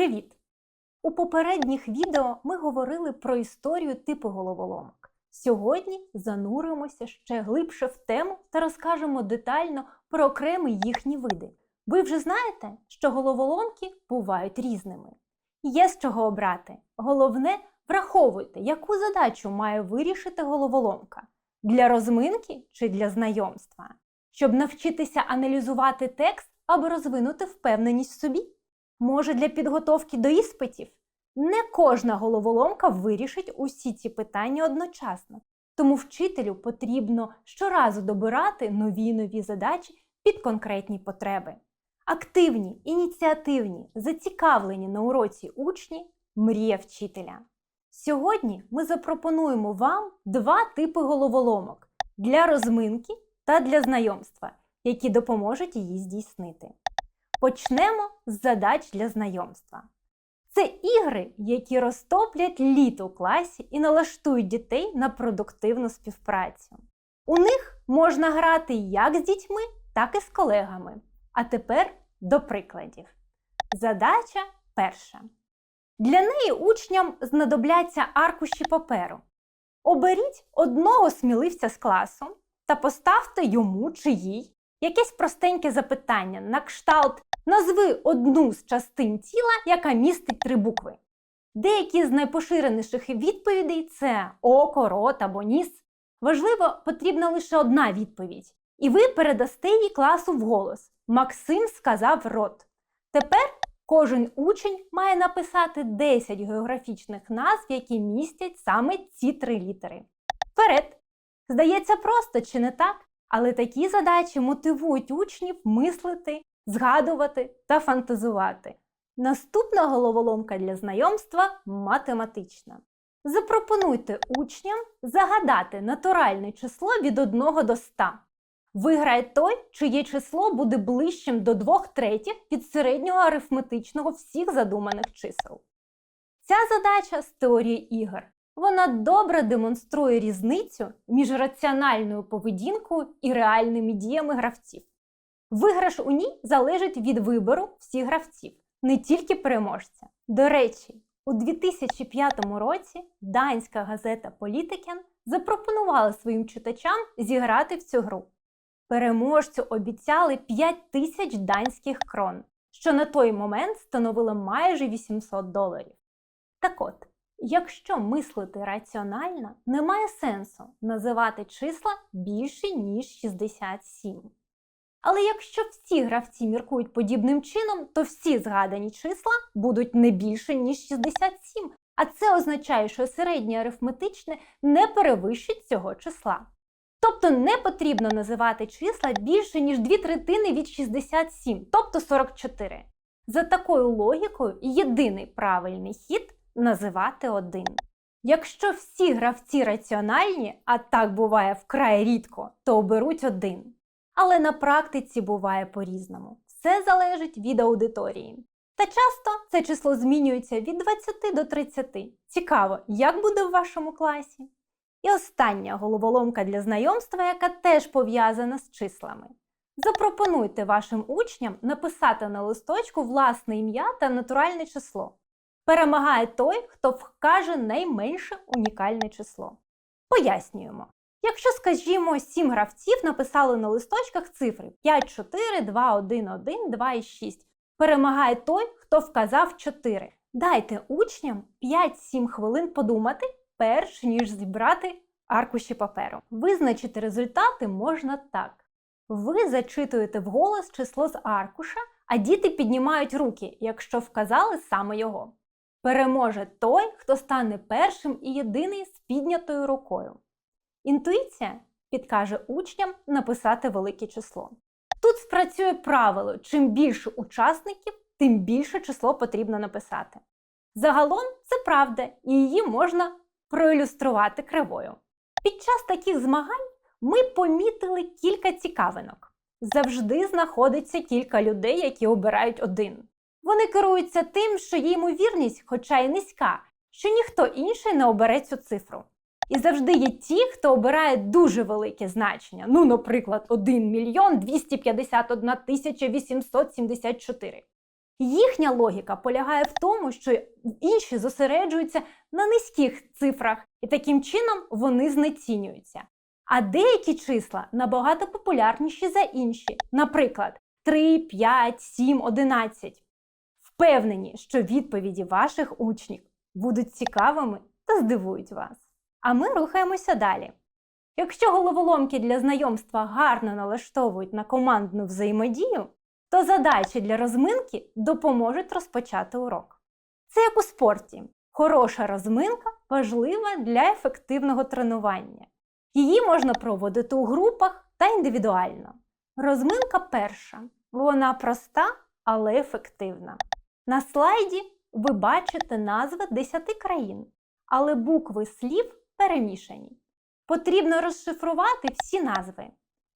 Привіт! У попередніх відео ми говорили про історію типу головоломок. Сьогодні зануримося ще глибше в тему та розкажемо детально про окремі їхні види. Ви вже знаєте, що головоломки бувають різними. Є з чого обрати. Головне, враховуйте, яку задачу має вирішити головоломка для розминки чи для знайомства, щоб навчитися аналізувати текст або розвинути впевненість в собі. Може, для підготовки до іспитів? Не кожна головоломка вирішить усі ці питання одночасно, тому вчителю потрібно щоразу добирати нові нові задачі під конкретні потреби. Активні, ініціативні, зацікавлені на уроці учні мрія вчителя. Сьогодні ми запропонуємо вам два типи головоломок для розминки та для знайомства, які допоможуть її здійснити. Почнемо з задач для знайомства. Це ігри, які розтоплять лід у класі і налаштують дітей на продуктивну співпрацю. У них можна грати як з дітьми, так і з колегами. А тепер до прикладів. Задача перша. Для неї учням знадобляться аркуші паперу. Оберіть одного сміливця з класу та поставте йому чи їй якесь простеньке запитання на кшталт Назви одну з частин тіла, яка містить три букви. Деякі з найпоширеніших відповідей це око, рот або ніс. Важливо, потрібна лише одна відповідь. І ви передасте її класу вголос. Максим сказав рот. Тепер кожен учень має написати 10 географічних назв, які містять саме ці три літери. Вперед! Здається, просто чи не так? Але такі задачі мотивують учнів мислити згадувати та фантазувати. Наступна головоломка для знайомства математична. Запропонуйте учням загадати натуральне число від 1 до 100. Виграє той, чиє число буде ближчим до 2 третіх від середнього арифметичного всіх задуманих чисел. Ця задача з теорії ігор. Вона добре демонструє різницю між раціональною поведінкою і реальними діями гравців. Виграш у ній залежить від вибору всіх гравців, не тільки переможця. До речі, у 2005 році данська газета Політикен запропонувала своїм читачам зіграти в цю гру. Переможцю обіцяли 5 тисяч данських крон, що на той момент становило майже 800 доларів. Так от, якщо мислити раціонально, немає сенсу називати числа більше, ніж 67. Але якщо всі гравці міркують подібним чином, то всі згадані числа будуть не більше, ніж 67. А це означає, що середнє арифметичне не перевищить цього числа. Тобто не потрібно називати числа більше, ніж 2 третини від 67, тобто 44. За такою логікою, єдиний правильний хід називати один. Якщо всі гравці раціональні, а так буває вкрай рідко, то оберуть один. Але на практиці буває по-різному. Все залежить від аудиторії. Та часто це число змінюється від 20 до 30. Цікаво, як буде в вашому класі? І остання головоломка для знайомства, яка теж пов'язана з числами. Запропонуйте вашим учням написати на листочку власне ім'я та натуральне число. Перемагає той, хто вкаже найменше унікальне число. Пояснюємо. Якщо, скажімо, 7 гравців написали на листочках цифри 5, 4, 2, 1, 1, 2 і 6. Перемагає той, хто вказав 4. Дайте учням 5-7 хвилин подумати, перш ніж зібрати аркуші паперу. Визначити результати можна так. Ви зачитуєте вголос число з аркуша, а діти піднімають руки, якщо вказали саме його. Переможе той, хто стане першим і єдиний з піднятою рукою. Інтуїція підкаже учням написати велике число. Тут спрацює правило: чим більше учасників, тим більше число потрібно написати. Загалом це правда, і її можна проілюструвати кривою. Під час таких змагань ми помітили кілька цікавинок. Завжди знаходиться кілька людей, які обирають один. Вони керуються тим, що є ймовірність, хоча й низька, що ніхто інший не обере цю цифру. І завжди є ті, хто обирає дуже велике значення. Ну, наприклад, 1 мільйон 251 тисяча 874. Їхня логіка полягає в тому, що інші зосереджуються на низьких цифрах, і таким чином вони знецінюються. А деякі числа набагато популярніші за інші, наприклад, 3, 5, 7, 11. Впевнені, що відповіді ваших учнів будуть цікавими та здивують вас. А ми рухаємося далі. Якщо головоломки для знайомства гарно налаштовують на командну взаємодію, то задачі для розминки допоможуть розпочати урок. Це як у спорті. Хороша розминка важлива для ефективного тренування. Її можна проводити у групах та індивідуально. Розминка перша. Вона проста, але ефективна. На слайді ви бачите назви 10 країн, але букви слів перемішані. Потрібно розшифрувати всі назви.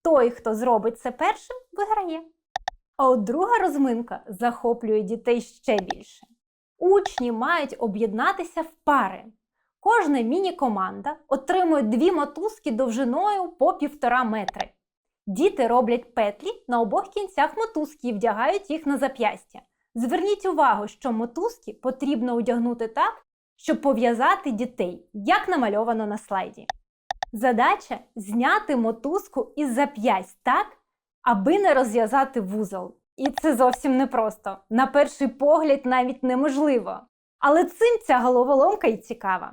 Той, хто зробить це першим, виграє. А от друга розминка захоплює дітей ще більше. Учні мають об'єднатися в пари. Кожна міні-команда отримує дві мотузки довжиною по півтора метри. Діти роблять петлі на обох кінцях мотузки і вдягають їх на зап'ястя. Зверніть увагу, що мотузки потрібно одягнути так, щоб пов'язати дітей, як намальовано на слайді. Задача зняти мотузку із зап'ясть так, аби не розв'язати вузол. І це зовсім непросто. На перший погляд навіть неможливо. Але цим ця головоломка і цікава.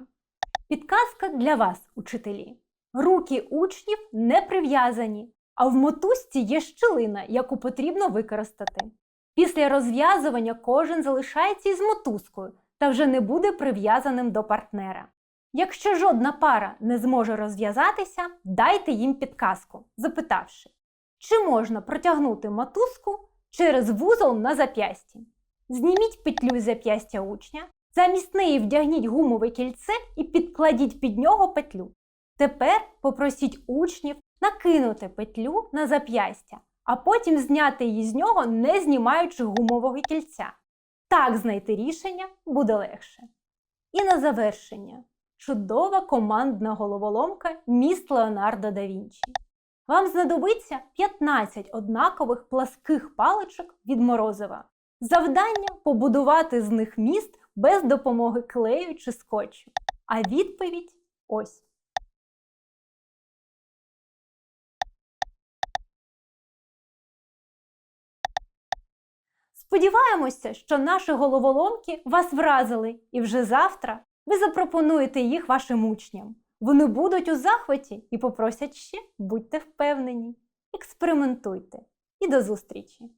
Підказка для вас, учителі. Руки учнів не прив'язані, а в мотузці є щілина, яку потрібно використати. Після розв'язування кожен залишається із мотузкою та вже не буде прив'язаним до партнера. Якщо жодна пара не зможе розв'язатися, дайте їм підказку, запитавши, чи можна протягнути мотузку через вузол на зап'ясті. Зніміть петлю з зап'ястя учня, замість неї вдягніть гумове кільце і підкладіть під нього петлю. Тепер попросіть учнів накинути петлю на зап'ястя, а потім зняти її з нього, не знімаючи гумового кільця. Так знайти рішення буде легше. І на завершення чудова командна головоломка міст Леонардо да Вінчі. Вам знадобиться 15 однакових пласких паличок від морозива. Завдання побудувати з них міст без допомоги клею чи скотчу. А відповідь ось. Сподіваємося, що наші головоломки вас вразили, і вже завтра ви запропонуєте їх вашим учням. Вони будуть у захваті і попросять ще, будьте впевнені. Експериментуйте і до зустрічі!